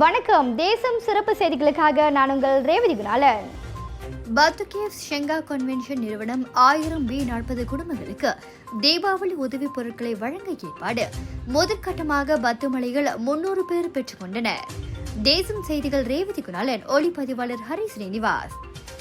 வணக்கம். தேசம் சிறப்பு செய்திகளுக்காக நான் உங்கள் ரேவதி குணாலன். பத்துகேவ் ஷெங்கா கன்வென்ஷன் நிறுவனம் ஆயிரம் பி நாற்பது குடும்பங்களுக்கு தீபாவளி உதவிப் பொருட்களை வழங்க ஏற்பாடு. முதற்கட்டமாக பத்துமலைகள் முன்னூறு பேர் பெற்றுக்கொண்டனர் தேசம் செய்திகள் ரேவதி குணாலன் ஒளிப்பதிவாளர் ஹரி ஸ்ரீனிவாஸ்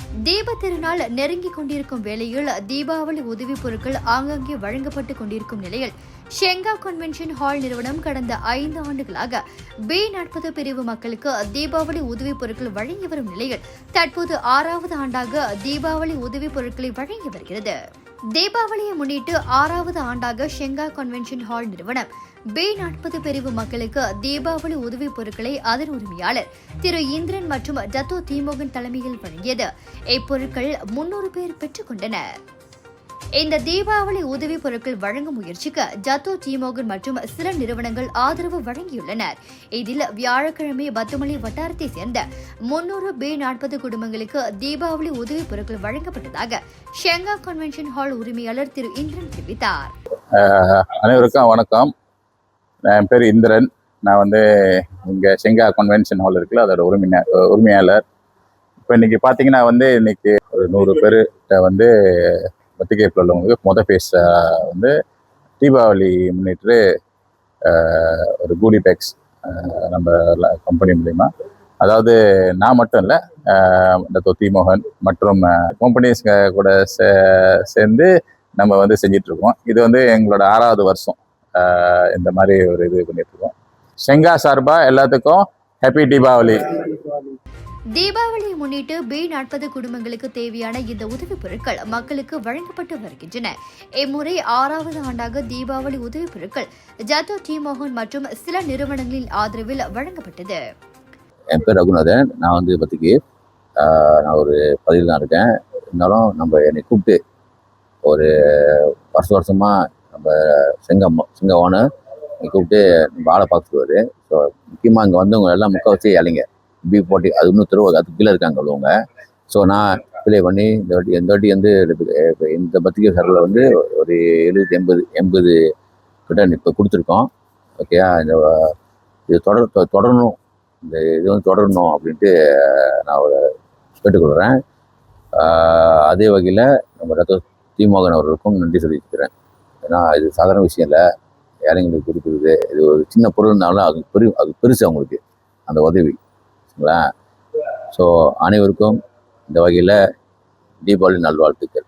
தீப திருநாள் நெருங்கிக் கொண்டிருக்கும் வேளையில் தீபாவளி உதவிப் பொருட்கள் ஆங்காங்கே வழங்கப்பட்டு கொண்டிருக்கும் நிலையில் ஷெங்கா கன்வென்ஷன் ஹால் நிறுவனம் கடந்த ஐந்து ஆண்டுகளாக பி நாற்பது பிரிவு மக்களுக்கு தீபாவளி உதவிப் பொருட்கள் வழங்கி வரும் நிலையில் தற்போது ஆறாவது ஆண்டாக தீபாவளி உதவிப் பொருட்களை வழங்கி வருகிறது. தீபாவளியை முன்னிட்டு ஆறாவது ஆண்டாக ஷெங்கா கன்வென்ஷன் ஹால் நிறுவனம் பி நாற்பது பிரிவு மக்களுக்கு தீபாவளி உதவிப் பொருட்களை அதன் உரிமையாளர் திரு இந்திரன் மற்றும் டத்தோ திமுகன் தலைமையில் வழங்கியது. இப்பொருட்கள் முன்னூறு பேர் பெற்றுக்கொண்டனர் இந்த தீபாவளி உதவிப் பொருட்கள் வழங்கும் முயற்சிக்கு ஜத்தோ டிமோகன் மற்றும் சில நிறுவனங்கள் ஆதரவு வழங்கியுள்ளனர். இதில் வியாழக்கிழமை பத்துமலை வட்டாரத்தை சேர்ந்த முன்னூறு பி நாற்பது குடும்பங்களுக்கு தீபாவளி உதவிப் பொருட்கள் வழங்கப்பட்டதாக ஷெங்கா கன்வென்ஷன் ஹால் உரிமையாளர் திரு இந்திரன் தெரிவித்தார். அனைவருக்கும் வணக்கம். என் பேர் இந்திரன். நான் வந்து இங்கே செங்கா கன்வென்ஷன் ஹால் இருக்குல்ல அதோட உரிமையா உரிமையாளர். இப்போ இன்னைக்கு பார்த்தீங்கன்னா வந்து இன்னைக்கு ஒரு நூறு பேர்கிட்ட வந்து பத்திரிகைப்பில் உள்ளவங்களுக்கு மொதல் பேச வந்து தீபாவளி முன்னிட்டு ஒரு கூலி பேக்ஸ் நம்ம கம்பெனி மூலிமா அதாவது நான் மட்டும் இல்லை இந்த தொத்தி மோகன் மற்றும் கம்பெனிஸ் கூட சே- சேர்ந்து நம்ம வந்து செஞ்சிட்ருக்கோம் இது வந்து எங்களோட ஆறாவது வருஷம். இந்த மாதிரி ஒரு இது பண்ணிட்டு இருக்கோம் செங்கா சார்பா எல்லாத்துக்கும் ஹாப்பி தீபாவளி. தீபாவளியை முன்னிட்டு பி நாற்பது குடும்பங்களுக்கு தேவையான இந்த உதவிப் பொருட்கள் மக்களுக்கு வழங்கப்பட்டு வருகின்றன. இம்முறை ஆறாவது ஆண்டாக தீபாவளி உதவிப் பொருட்கள் ஜத்தோ டீமோகன் மற்றும் சில நிறுவனங்களின் ஆதரவில் வழங்கப்பட்டது. என் பேர் ரகுநாதன். நான் வந்து பத்திக்கு நான் ஒரு பதிவில் தான் இருக்கேன். இருந்தாலும் நம்ம என்னை கூப்பிட்டு ஒரு வருஷம் வருஷமாக நம்ம செங்கம் செங்கவான கூப்பிட்டு நம்ம ஆளை பார்த்துருவாரு ஸோ முக்கியமாக இங்கே வந்தவங்க எல்லாம் முக்கால்வாசி வச்சு இலைங்க பி போட்டி அது இன்னும் ஒரு அதுக்கு கீழே இருக்காங்க உள்ளவங்க. ஸோ நான் ப்ளே பண்ணி இந்த வாட்டி இந்த வாட்டி வந்து இந்த பத்திரிகை சரில் வந்து ஒரு எழுபத்தி எண்பது எண்பது கிட்ட இப்போ கொடுத்துருக்கோம். ஓகேயா இந்த இது தொடர் தொடரணும். இந்த இது வந்து தொடரணும் அப்படின்ட்டு நான் ஒரு கேட்டுக்கொள்கிறேன் அதே வகையில் நம்ம ரத்த திமுகன் அவர்களுக்கும் நன்றி சொல்லியிருக்கிறேன் ஏன்னா இது சாதாரண விஷயம் இல்லை ஏழைங்களுக்கு கொடுக்குறது இது ஒரு சின்ன பொருள்னாலும் அது பெரு அது பெருசு அவங்களுக்கு அந்த உதவி. சரிங்களா? ஸோ அனைவருக்கும் இந்த வகையில் தீபாவளி நல்வாழ்த்துக்கள்.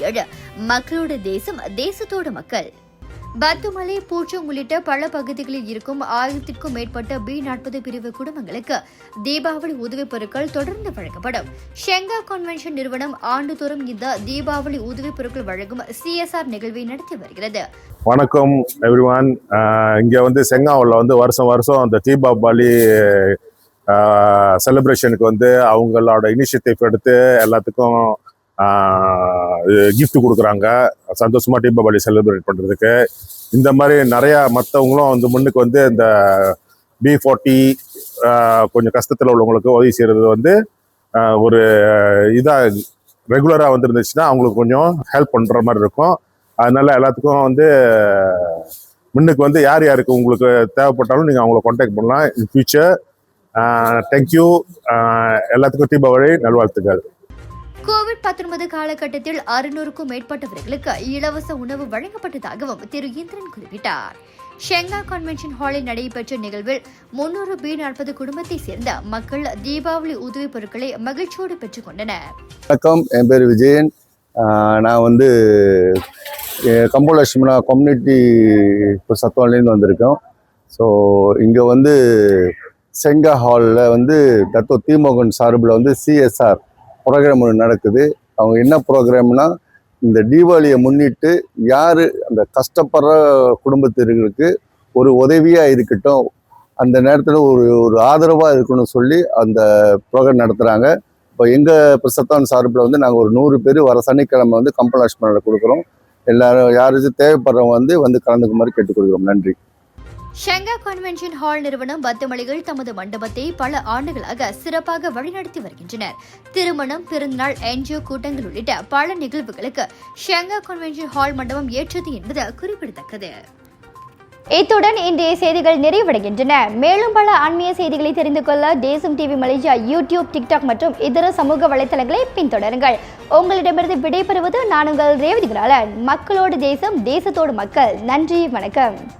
ஏழு மக்களோட தேசம் தேசத்தோட மக்கள். பத்துமலை பூச்சம் உள்ளிட்ட பல பகுதிகளில் இருக்கும் ஆயிரத்திற்கும் மேற்பட்ட பி நாற்பது பிரிவு குடும்பங்களுக்கு தீபாவளி உதவிப் பொருட்கள் தொடர்ந்து வழங்கப்படும். ஷெங்கா கன்வென்ஷன் நிறுவனம் ஆண்டுதோறும் இந்த தீபாவளி உதவிப் பொருட்கள் வழங்கும் சிஎஸ்ஆர் நிகழ்வை நடத்தி வருகிறது. வணக்கம் எவ்ரிவான் இங்கே வந்து செங்காவில் வந்து வருஷம் வருஷம் அந்த தீபாவளி செலிப்ரேஷனுக்கு வந்து அவங்களோட இனிஷியேட்டிவ் எடுத்து எல்லாத்துக்கும் கிஃப்ட் கொடுக்குறாங்க. சந்தோஷமாக தீபாவளி செலிப்ரேட் பண்ணுறதுக்கு இந்த மாதிரி நிறையா மற்றவங்களும் வந்து முன்னுக்கு வந்து இந்த பி ஃபார்ட்டி கொஞ்சம் கஷ்டத்தில் உள்ளவங்களுக்கு உதவி செய்கிறது வந்து ஒரு இதாக ரெகுலராக வந்துருந்துச்சுன்னா அவங்களுக்கு கொஞ்சம் ஹெல்ப் பண்ணுற மாதிரி இருக்கும். அதனால எல்லாத்துக்கும் வந்து முன்னுக்கு வந்து யார் யாருக்கு உங்களுக்கு தேவைப்பட்டாலும் நீங்கள் அவங்கள காண்டாக்ட் பண்ணலாம். இன் ஃபியூச்சர் தேங்க்யூ எல்லாத்துக்கும் தீபாவளி நல்வாழ்த்துக்கள். கோவிட் 19 காலகட்டத்தில் அறுநூறுக்கும் மேற்பட்டவர்களுக்கு இலவச உணவு வழங்கப்பட்டதாகவும் திரு இந்திரன் குறிப்பிட்டார். ஷெங்கா கன்வென்ஷன் ஹாலில் நடைபெற்ற நிகழ்வில் முன்னூறு பி நாற்பது குடும்பத்தை சேர்ந்த மக்கள் தீபாவளி உதவிப் பொருட்களை மகிழ்ச்சியோடு பெற்றுக் கொண்டனர். வணக்கம் என் பேர் விஜயன். நான் வந்து கம்பலட்சுமணா கம்யூனிட்டி இப்போ வந்திருக்கோம். ஸோ இங்கே வந்து செங்கா ஹாலில் வந்து தத்துவ திமுகன் சார்பில் வந்து சிஎஸ்ஆர் ப்ரோக்ராம் ஒன்று நடக்குது. அவங்க என்ன ப்ரோக்ராம்னா இந்த தீபாவளியை முன்னிட்டு யார் அந்த கஷ்டப்படுற குடும்பத்தினர்களுக்கு ஒரு உதவியாக இருக்கட்டும் அந்த நேரத்தில் ஒரு ஒரு ஆதரவாக இருக்கணும்னு சொல்லி அந்த ப்ரோக்ராம் நடத்துகிறாங்க இப்போ எங்கள் பிரசத்தான் சார்பில் வந்து நாங்கள் ஒரு நூறு பேர் வர சனிக்கிழமை வந்து கம்பல் ஹாஸ்பிட்டலில் கொடுக்குறோம். எல்லாரும் யாராச்சும் தேவைப்படுறவங்க வந்து வந்து கலந்துக்குமாறு கேட்டுக்கொள்கிறோம் நன்றி. ஷங்கா கன்வென்ஷன் ஹால் நிறுவனம் பத்துமலைகள் தமது மண்டபத்தை பல ஆண்டுகளாக சிறப்பாக வழிநடத்தி வருகின்றனர். திருமணம் பிறந்தநாள் என்ஜிஓ கூட்டங்கள் உள்ளிட்ட பல நிகழ்வுகளுக்கு ஷங்கா கன்வென்ஷன் ஹால் மண்டபம் ஏற்றது என்பது குறிப்பிடத்தக்கது. இத்துடன் இன்றைய செய்திகள் நிறைவடைகின்றன. மேலும் பல ஆன்மீக செய்திகளை தெரிந்து கொள்ள தேசம் டிவி மலேசியா யூடியூப் டிக்டாக் மற்றும் இதர சமூக வலைத்தளங்களை பின்தொடருங்கள். உங்களிடமிருந்து விடைபெறுவது நான் உங்கள் ரேவதி மக்களோடு தேசம் தேசத்தோடு மக்கள். நன்றி வணக்கம்.